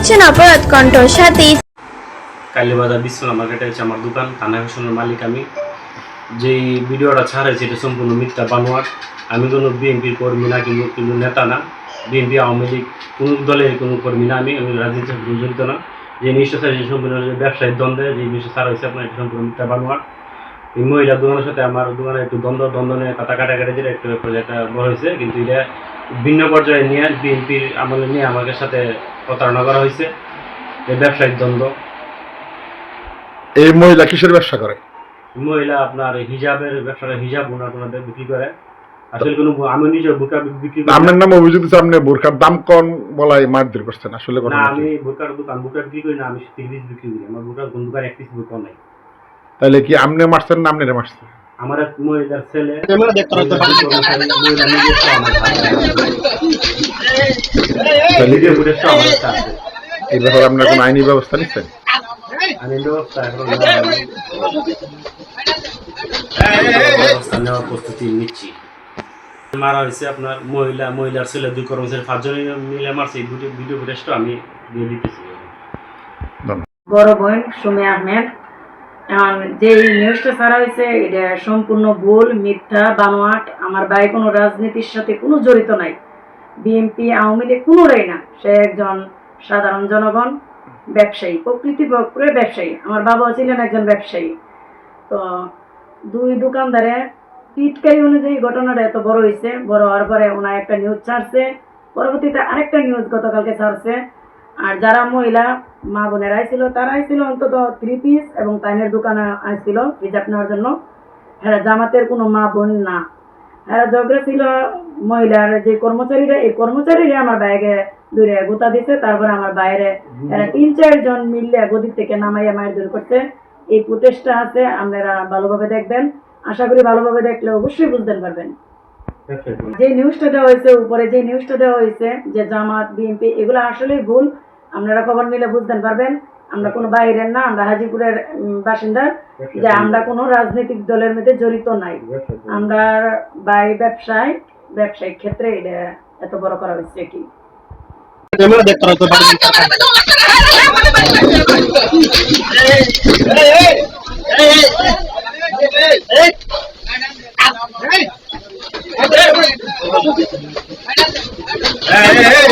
দেখছেন অপরাধ কণ্ঠ সাথে। কালীবাজার বিশ্বনাথ মার্কেটে হচ্ছে আমার দোকান কানা হোসেনের মালিক আমি। যেই ভিডিওটা ছাড়েছে, এটা সম্পূর্ণ মিথ্যা, বানোয়াট। আমি কোনো বিএনপির কর্মী না, কিন্তু কিন্তু নেতা না। বিএনপি, আওয়ামী লীগ, কোনো দলের কোনো কর্মী না আমি। আমি রাজনীতির সাথে জড়িত না। যে নিশ্চয় ছাড়া যে সম্পূর্ণ যে ব্যবসায়িক দ্বন্দ্বে, যে নিশ্চয় ছাড়া হয়েছে, আপনার এটা সম্পূর্ণ মিথ্যা, বানোয়াট। এই মহিলা দোকানের সাথে আমার দোকানে একটু দ্বন্দ্ব দ্বন্দ্ব নিয়ে কাটা কাটাকাটি যেটা একটু একটা বড় হয়েছে, কিন্তু এটা ভিন্ন পর্যায়ে নিয়ে বিএনপির আমলে নিয়ে আমাদের সাথে প্রতারণা করা হয়েছে। এই ব্যবসায়িক দ্বন্দ্ব। এই মহিলা কিসের ব্যবসা করে? মহিলা আপনার হিজাবের ব্যবসাটা হিজাব ওনার ওনাদের বিক্রি করে। আসলে কোনো আমি নিজে বোরকা বিক্রি করি আপনার। নামে অভিযোগ দিচ্ছে আপনি বোরখার দাম কম বলাই মারধর করছেন আসলে না আমি? বোরকার দোকান বোরকা বিক্রি করি না আমি পিস বিক্রি করি আমার বোরকার কোন দোকান এক পিস বোরকা নাই। তাহলে কি আপনি মারছেন না আপনারে মারছেন? আমার এক মহিলার ছেলে এই ব্যাপারে আপনার কোনো আইনি ব্যবস্থা নিচ্ছেন? আমি ব্যবস্থা এখন নেওয়ার প্রস্তুতি নিচ্ছি। মারা হয়েছে আপনার মহিলা মহিলার ছেলে দুই কর্মচারী পাঁচজনে মিলে মারছে। এই ভিডিও ভিডিও ফুটেজটা আমি দিয়ে দিতেছি। বড় বোন সুমি আহমেদ। এখন যে নিউজটা ছাড়া হয়েছে এটা সম্পূর্ণ ভুল, মিথ্যা, বানোয়াট। আমার ভাই কোনো রাজনীতির সাথে কোনো জড়িত নাই। বিএনপি, আওয়ামী লীগ কোনোটাই না। সে একজন সাধারণ জনগণ, ব্যবসায়ী, প্রকৃতি পক্ষে ব্যবসায়ী। আমার বাবাও ছিলেন একজন ব্যবসায়ী। তো দুই দোকানদারে পিটকারি অনুযায়ী ঘটনাটা এত বড় হয়েছে বড় হওয়ার পরে ওনার একটা নিউজ ছাড়ছে। পরবর্তীতে আরেকটা নিউজ গতকালকে ছাড়ছে। আর যারা মহিলা মা বোনেরা আইছিল তারা আইছিল অন্তত থ্রি পিস এবং তাইনের দোকানে আইছিল হিজাব নেওয়ার জন্য। হ্যাঁ জামাতের কোনো মা বোন না। হ্যাঁ ঝগড়া ছিল মহিলার যে কর্মচারীরা এই কর্মচারীরা আমার বাইরে দূরে গোতা দিছে তারপরে আমার বাইরে তিন চারজন মিললে গদির থেকে নামাইয়া মায়ের দূর করতে এই প্রচেষ্টা আছে আপনারা ভালোভাবে দেখবেন। আশা করি ভালোভাবে দেখলে অবশ্যই বুঝতে পারবেন। যে নিউজটা দেওয়া হয়েছে উপরে যে নিউজটা দেওয়া হয়েছে যে জামাত বিএনপি এগুলো আসলেই ভুল। আপনারা খবর নিলে বুঝতে পারবেন আমরা কোনো বাইরের না আমরা হাজিপুরের বাসিন্দা যে আমরা কোনো রাজনৈতিক দলের মধ্যে জড়িত নাই আমরা বাই ব্যবসায় ব্যবসায়িক ক্ষেত্রে এটা এত বড় করা হয়েছে কি Hey, hey, hey.